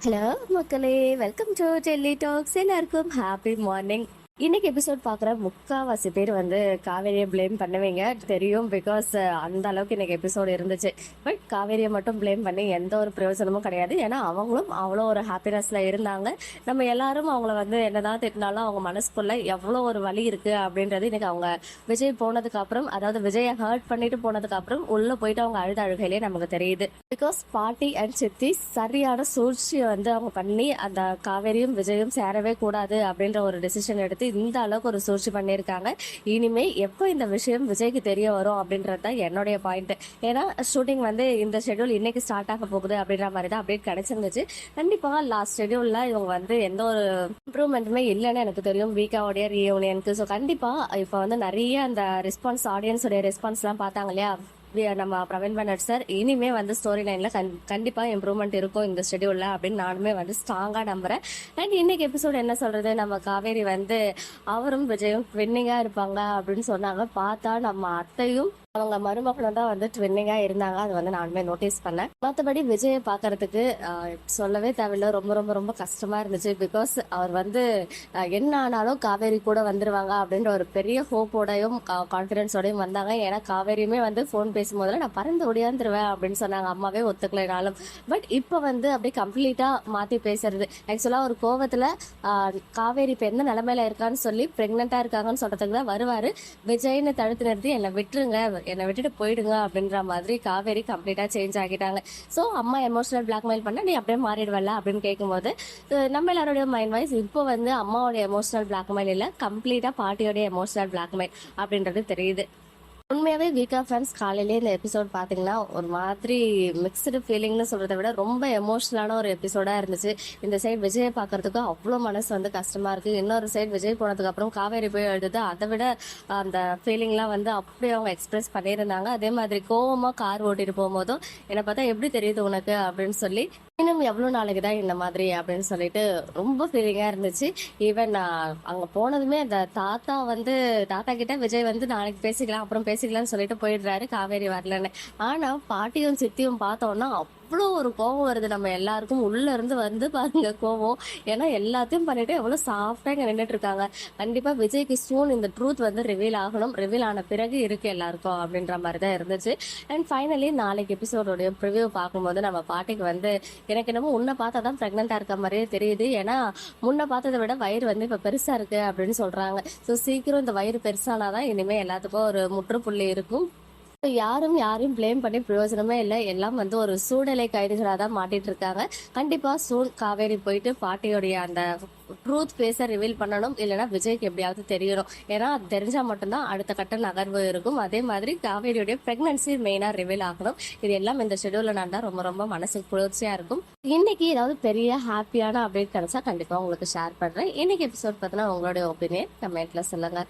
Hello மக்களே welcome to Delhi talks எல்லாருக்கும் happy morning இன்னைக்கு எபிசோட் பார்க்குற முக்காவாசி பேர் வந்து காவேரியை ப்ளேம் பண்ணுவீங்க. தெரியும் பிகாஸ் அந்த அளவுக்கு இன்னைக்கு எபிசோடு இருந்துச்சு. பட் காவேரியை மட்டும் ப்ளேம் பண்ணி எந்த ஒரு பிரயோஜனமும் கிடையாது. ஏன்னா அவங்களும் அவ்வளோ ஒரு ஹாப்பினஸ்ல இருந்தாங்க. நம்ம எல்லாரும் அவங்கள வந்து என்னதான் திட்டினாலும் அவங்க மனசுக்குள்ள எவ்வளோ ஒரு வலி இருக்கு அப்படின்றது இன்னைக்கு அவங்க விஜய் போனதுக்கு அப்புறம் அதாவது விஜயை ஹர்ட் பண்ணிட்டு போனதுக்கு அப்புறம் உள்ள போயிட்டு அவங்க அழுத அழுகையிலே நமக்கு தெரியுது. பிகாஸ் பாட்டி அண்ட் சித்தி சரியான சூழ்ச்சியை வந்து அவங்க பண்ணி அந்த காவேரியும் விஜயும் சேரவே கூடாது அப்படின்ற ஒரு டெசிஷன் எடுத்து இந்த அளவுக்கு ஒரு சூழ்ச்சி பண்ணியிருக்காங்க. இனிமே எப்போ இந்த விஷயம் விஜய்க்கு தெரிய வரும் அப்படின்றது தான் என்னுடைய பாயிண்ட் ஏன்னா ஷூட்டிங் வந்து இந்த ஷெட்யூல் இன்னைக்கு ஸ்டார்ட் ஆக போகுது அப்படின்ற மாதிரி தான் அப்டேட் கிடைச்சிருந்துச்சு. கண்டிப்பாக லாஸ்ட் ஷெட்யூல்ல இவங்க வந்து எந்த ஒரு இம்ப்ரூவ்மெண்ட்டுமே இல்லைன்னு எனக்கு தெரியும். வீக்காவுடைய ரீயூனியனுக்கு ஸோ கண்டிப்பாக இப்போ வந்து நிறைய அந்த ரெஸ்பான்ஸ் ஆடியன்ஸோடைய ரெஸ்பான்ஸ்லாம் பார்த்தாங்க இல்லையா? நம்ம பிரவீன் பனட் சார் இனிமே வந்து ஸ்டோரி லைன்ல கண்டிப்பா இம்ப்ரூவ்மெண்ட் இருக்கும் இந்த ஷெடியூல்ல அப்படின்னு நானுமே வந்து ஸ்ட்ராங்கா நம்புறேன். அண்ட் இன்னைக்கு எபிசோடு என்ன சொல்றது? நம்ம காவேரி வந்து அவரும் விஜயும் ட்வின்னிங்கா இருப்பாங்க அப்படின்னு சொன்னாங்க. பார்த்தா நம்ம அத்தையும் அவங்க மருமகளும் தான் வந்து ட்வின்னிங்கா இருந்தாங்க. அது வந்து நானுமே நோட்டீஸ் பண்ணேன். மற்றபடி விஜயை பார்க்கறதுக்கு சொல்லவே தேவையில்ல. ரொம்ப ரொம்ப ரொம்ப கஷ்டமா இருந்துச்சு. பிகாஸ் அவர் வந்து என்ன ஆனாலும் காவேரி கூட வந்துருவாங்க அப்படின்ற ஒரு பெரிய ஹோப்போடையும் கான்ஃபிடென்ஸோடையும் வந்தாங்க. ஏன்னா காவேரியுமே வந்து ஃபோன் பேசும்போதுல நான் பறந்து ஒடியாந்துருவேன் அப்படின்னு சொன்னாங்க. அம்மாவே ஒத்துக்கலைனாலும். பட் இப்போ வந்து அப்படியே கம்ப்ளீட்டா மாத்தி பேசுறது. ஆக்சுவலா ஒரு கோவத்துல காவேரி இப்போ எந்த நிலைமையில இருக்கான்னு சொல்லி ப்ரெக்னெண்ட்டாக இருக்காங்கன்னு சொல்றதுக்கு தான் வருவாரு. விஜய்னு தடுத்து நிறுத்தி என்னை விட்டுருங்க. என்னை விட்டுட்டு போயிடுங்க அப்படின்ற மாதிரி காவேரி கம்ப்ளீட்டாக சேஞ்ச் ஆகிட்டாங்க. ஸோ அம்மா எமோஷனல் பிளாக்மெயில் பண்ணால் நீ அப்படியே மாறிடுவல்ல அப்படின்னு கேட்கும்போது நம்ம எல்லாருடைய மைண்ட் வைஸ் இப்போ வந்து அம்மாவோட எமோஷனல் பிளாக்மெயில் இல்லை கம்ப்ளீட்டாக பாட்டியோட எமோஷனல் பிளாக்மெயில் அப்படின்றது தெரியுது. உண்மையாவே வீக்கா ஃபேன்ஸ் காலையிலே இந்த எபிசோட் பார்த்தீங்கன்னா ஒரு மாதிரி மிக்சடு ஃபீலிங்னு சொல்கிறத விட ரொம்ப எமோஷ்னலான ஒரு எபிசோடாக இருந்துச்சு. இந்த சைடு விஜயை பார்க்கறதுக்கும் அவ்வளோ மனசு வந்து கஷ்டமாக இருக்குது இன்னொரு சைடு விஜய் போனதுக்கப்புறம் காவேரி போய் எழுதுது. அதை விட அந்த ஃபீலிங்லாம் வந்து அப்படியே அவங்க எக்ஸ்பிரஸ் பண்ணியிருந்தாங்க. அதே மாதிரி கோவமாக கார் ஓட்டிட்டு போகும்போதும் என்னை பார்த்தா எப்படி தெரியுது உனக்கு? அப்படின்னு சொல்லி இன்னும் எவ்வளோ நாளைக்கு தான் இந்த மாதிரி அப்படின்னு சொல்லிட்டு ரொம்ப ஃபீலிங்காக இருந்துச்சு. ஈவன் அங்கே போனதுமே அந்த தாத்தா வந்து தாத்தா கிட்ட விஜய் வந்து நாளைக்கு பேசிக்கலாம் அப்புறம் பேசிக்கலாம்னு சொல்லிட்டு போயிடுறாரு. காவேரி வரலன்னு. ஆனால் பாட்டியும் சித்தியும் பார்த்தோன்னா அவ்வளோ ஒரு கோவம் வருது. நம்ம எல்லாருக்கும் உள்ள இருந்து வந்து பாருங்க கோவம். ஏன்னா எல்லாத்தையும் பண்ணிட்டு எவ்வளோ சாஃப்டாக இங்கே நின்றுட்டு இருக்காங்க. கண்டிப்பாக விஜய்க்கு சூன் இந்த ட்ரூத் வந்து ரிவீல் ஆகணும். ரிவீல் ஆன பிறகு இருக்கு எல்லாருக்கும் அப்படின்ற மாதிரி தான் இருந்துச்சு. அண்ட் ஃபைனலி நாளைக்கு எபிசோடோடைய ப்ரிவியூ பார்க்கும்போது நம்ம பாட்டிக்கு வந்து எனக்கு என்னமோ உன்னை பார்த்தா தான் ப்ரெக்னெண்ட்டாக இருக்க மாதிரியே தெரியுது. ஏன்னா முன்ன பார்த்ததை விட வயிறு வந்து இப்போ பெருசாக இருக்குது அப்படின்னு சொல்கிறாங்க ஸோ சீக்கிரம் இந்த வயிறு பெருசானாதான் இனிமேல் எல்லாத்துக்கும் ஒரு முற்றுப்புள்ளி இருக்கும். யாரும் யாரையும் ப்ளேம் பண்ணி பிரயோஜனமே இல்லை. எல்லாம் வந்து ஒரு சூழ்நிலை கைதிகளாக தான் மாட்டிட்டு இருக்காங்க கண்டிப்பாக சூன் காவேரி போயிட்டு பாட்டியோடைய அந்த ட்ரூத் ஃபேஸை ரிவீல் பண்ணணும். இல்லைன்னா விஜய்க்கு எப்படியாவது தெரியணும். ஏன்னா அது தெரிஞ்சால் மட்டும்தான் அடுத்த கட்ட நகர்வு இருக்கும். அதே மாதிரி காவேரியுடைய ப்ரெக்னன்சி மெயினாக ரிவீல் ஆகணும். இது எல்லாம் இந்த ஷெடியூலில் நடந்தால் ரொம்ப ரொம்ப மனசுக்கு குளிர்ச்சியாக இருக்கும். இன்னைக்கு ஏதாவது பெரிய ஹாப்பியான அப்டேட் கிடைச்சா கண்டிப்பாக உங்களுக்கு ஷேர் பண்ணுறேன் இன்னைக்கு எபிசோட் பார்த்தீங்கன்னா உங்களுடைய ஒப்பீனியன் கமெண்ட்டில் சொல்லுங்கள்